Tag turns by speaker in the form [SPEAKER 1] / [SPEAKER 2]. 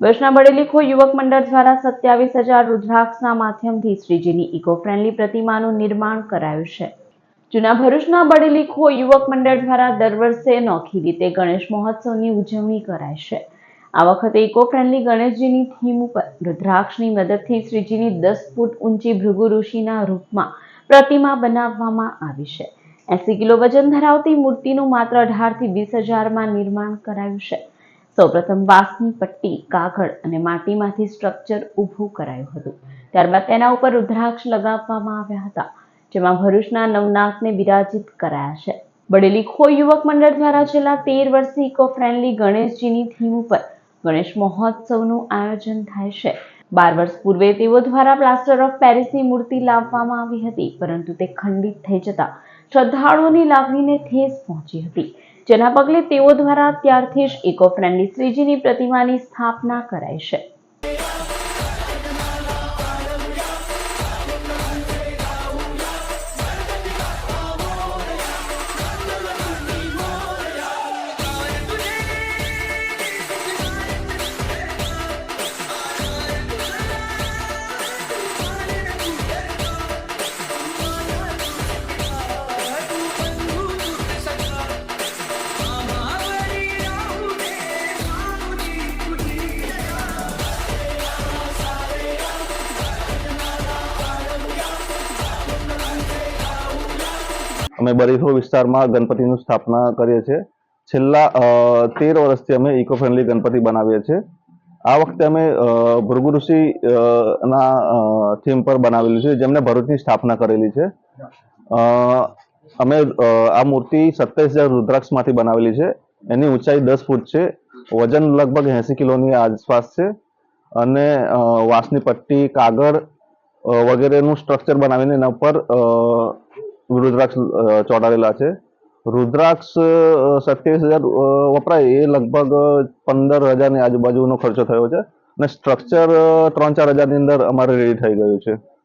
[SPEAKER 1] વર્ષના બડેલીખો યુવક મંડળ દ્વારા સત્યાવીસ હજાર રુદ્રાક્ષના માધ્યમથી શ્રીજીની ઇકો ફ્રેન્ડલી પ્રતિમાનું નિર્માણ કરાયું છે. જૂના ભરૂચના બડેલીખો યુવક મંડળ દ્વારા દર વર્ષે નોખી રીતે ગણેશ મહોત્સવની ઉજવણી કરાય છે. આ વખતે ઇકો ફ્રેન્ડલી ગણેશજીની થીમ ઉપર રુદ્રાક્ષની મદદથી શ્રીજીની દસ ફૂટ ઊંચી ભૃગુ ઋષિના રૂપમાં પ્રતિમા બનાવવામાં આવી છે. એસી કિલો વજન ધરાવતી મૂર્તિનું માત્ર અઢારથી વીસ હજારમાં નિર્માણ કરાયું છે. સૌપ્રથમ વાંસની પટ્ટી, કાગળ અને માટીમાંથી સ્ટ્રક્ચર ઊભું કરાયું હતું. ત્યારબાદ તેના ઉપર રુદ્રાક્ષ લગાવવામાં આવ્યા હતા, જેમાં ભરૂચના નવનાથને બિરાજિત કરાયા છે. બડેલી ખો યુવક મંડળ દ્વારા છેલ્લા તેર વર્ષથી ઇકો ફ્રેન્ડલી ગણેશજીની થીમ ઉપર ગણેશ મહોત્સવનું આયોજન થાય છે. બાર વર્ષ પૂર્વે તેઓ દ્વારા પ્લાસ્ટર ઓફ પેરિસની મૂર્તિ લાવવામાં આવી હતી, પરંતુ તે ખંડિત થઈ જતા શ્રદ્ધાળુઓની લાગણીને ઠેસ પહોંચી હતી. જેના પગલે તેઓ દ્વારા ત્યારથી જ ઇકો ફ્રેન્ડલી શ્રીજીની પ્રતિમાની સ્થાપના કરાઈ છે.
[SPEAKER 2] અમે બરીથો વિસ્તારમાં ગણપતિનું સ્થાપના કરીએ છીએ. છેલ્લા તેર વર્ષથી અમે ઇકો ફ્રેન્ડલી ગણપતિ બનાવીએ છીએ. આ વખતે અમે ભૃગુ ઋષિ ના થીમ પર બનાવેલું છે, જેમને ભરૂચની સ્થાપના કરેલી છે. અમે આ મૂર્તિ સત્તાવીસ હજાર રુદ્રાક્ષમાંથી બનાવેલી છે. એની ઊંચાઈ દસ ફૂટ છે. વજન લગભગ એંસી કિલોની આસપાસ છે. અને વાંસની પટ્ટી, કાગળ વગેરેનું સ્ટ્રક્ચર બનાવીને એના ઉપર રુદ્રાક્ષ ચોંટાડેલા છે રુદ્રાક્ષ સત્યાવીસ હજાર વપરાય એ લગભગ પંદર હજારની આજુબાજુનો ખર્ચો થયો છે અને સ્ટ્રક્ચર ત્રણ ચાર હજારની અંદર અમારે રેડી થઈ ગયું છે